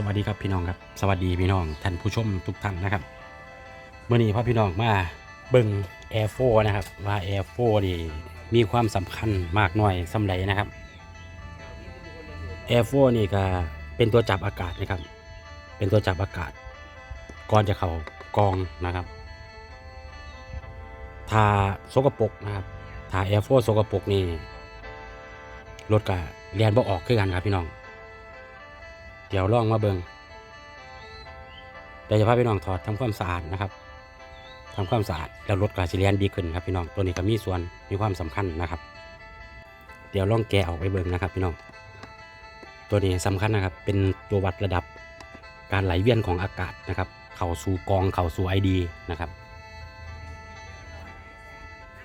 สวัสดีครับพี่น้องครับสวัสดีพี่น้องท่านผู้ชมทุกท่านนะครับเมื่อนี้พ่อพี่น้องมาเบิ่ง Air 4นะครับว่า Air 4นี่มีความสำคัญมากน้อยสำใดนะครับ Air 4นี่ก็เป็นตัวจับอากาศนะครับ เป็นตัวจับอากาศ ก่อนจะเข้ากองนะครับถ้าสกปรกนะครับถ้า Air 4สกปรกนี่รถก็เรียนบ่ออกคือกันครับพี่น้อง เดี๋ยวลองมาเบิงเดี๋ยวจะพาพี่น้องถอดทำความสะอาดนะครับทำความสะอาดแล้วรถกาสิเลียนดีขึ้นครับพี่น้องตัวนี้ก็มีส่วนมีความสำคัญนะครับ เดี๋ยวลองแกะออกไปเบิงนะครับ พี่น้อง ตัวนี้สำคัญนะครับ เป็นตัววัดระดับการไหลเวียนของอากาศนะครับ เข้าสู่กองเข้าสู่ไอดีนะครับ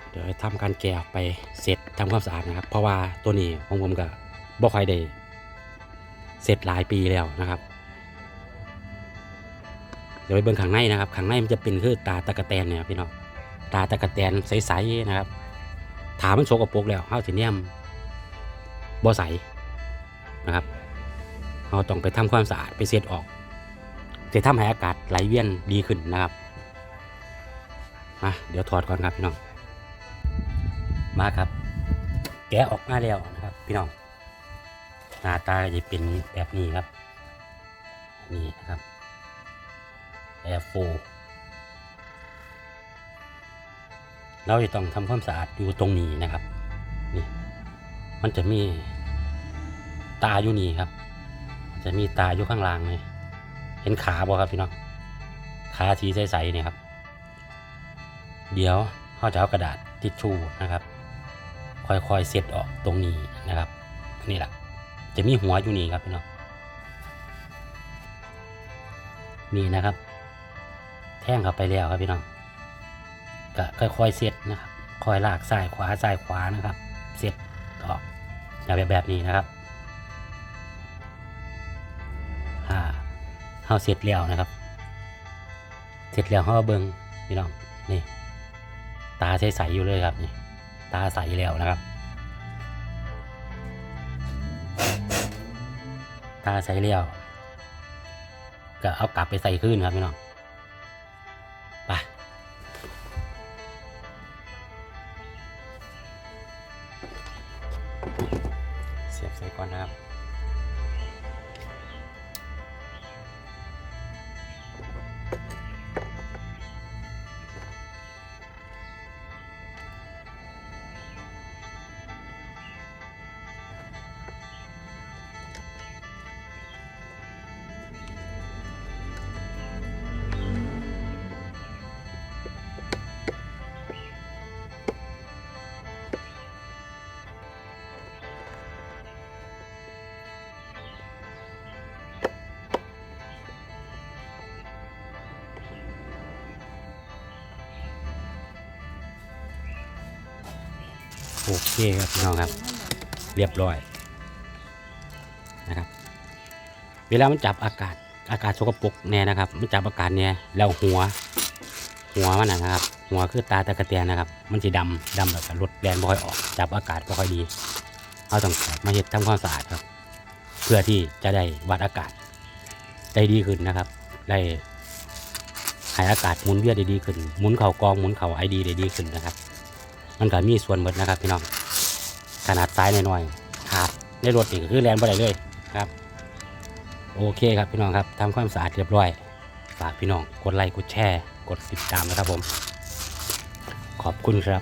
เดี๋ยวทำการแกะออกไปเสร็จทำความสะอาดนะครับ เพราะว่าตัวนี้ของผมก็บ่ค่อยได้ เสร็จหลายปีแล้วนะครับ เดี๋ยวไปเบิ่งข้างในนะครับข้างในมันจะเป็นคือตาตะกะแตนเนี่ยพี่น้องตาตะกะแตนใสๆนะครับถามมันโชกปรกแล้วเฮาสิเนี่ยมบ่ใสนะครับเราต้องไปทำความสะอาดไปเช็ดออกจะทำให้อากาศไหลเวียนดีขึ้นนะครับมาเดี๋ยวถอดก่อนครับพี่น้องมาครับ แกะออกมาแล้วนะครับ พี่น้อง หน้าตาก็จะเป็นแบบนี้ครับ นี่นะครับ Air 4เราจะต้องทำความสะอาดอยู่ตรงนี้นะครับ นี่ มันจะมีตาอยู่นี่ครับ จะมีตาอยู่ข้างล่างเลยเห็นขาบ่ครับพี่น้อง ขาสีใสๆเนี่ยครับ เดี๋ยวเขาจะเอากระดาษทิชชู่นะครับ ค่อยๆเซ็ตออกตรงนี้นะครับ นี่แหละ จะมีหัวอยู่นี่ครับพี่น้องนี่นะครับ แท่งเข้าไปแล้วครับพี่น้องก็ค่อยๆเซตนะครับค่อยลากซ้ายขวาซ้ายขวานะครับเซตออกอย่างแบบแบบนี้นะครับอ่าเฮาเสร็จแล้วนะครับ เสร็จแล้วเฮาเบิ่งพี่น้องนี่ ตาใสๆอยู่เลยครับนี่ตาใสแล้วนะครับ ตาใส่เลี้ยวก็เอากลับไปใส่ขึ้นครับพี่น้องไปเสียบใส่ก่อนนะครับ โอเคครับพี่น้องครับ เรียบร้อยนะครับ เวลามันจับอากาศอากาศสกปรกแน่นะครับ มันจับอากาศเนี่ยแล้วหัว หัวมันนะครับ หัวคือตาตะกะเตียนนะครับ มันจะดำดำแบบรถแรงบ่อยออก จับอากาศบ่ค่อยดีเราต้องมาเฮ็ดทำความสะอาดครับ เพื่อที่จะได้วัดอากาศได้ดีขึ้นนะครับ ได้ให้อากาศหมุนเวียนได้ดีขึ้นหมุนเข่ากองหมุนเข่าไอดีได้ดีขึ้นนะครับ มันก็มีส่วนหมดนะครับพี่น้องขนาดซ้ายหน่อยๆขาดในรถนี่ก็คือแลนบ่ได้เลยครับ โอเคครับพี่น้องครับทำความสะอาดเรียบร้อย ฝากพี่น้องกดไลค์กดแชร์ กดติดตามนะครับผม ขอบคุณครับ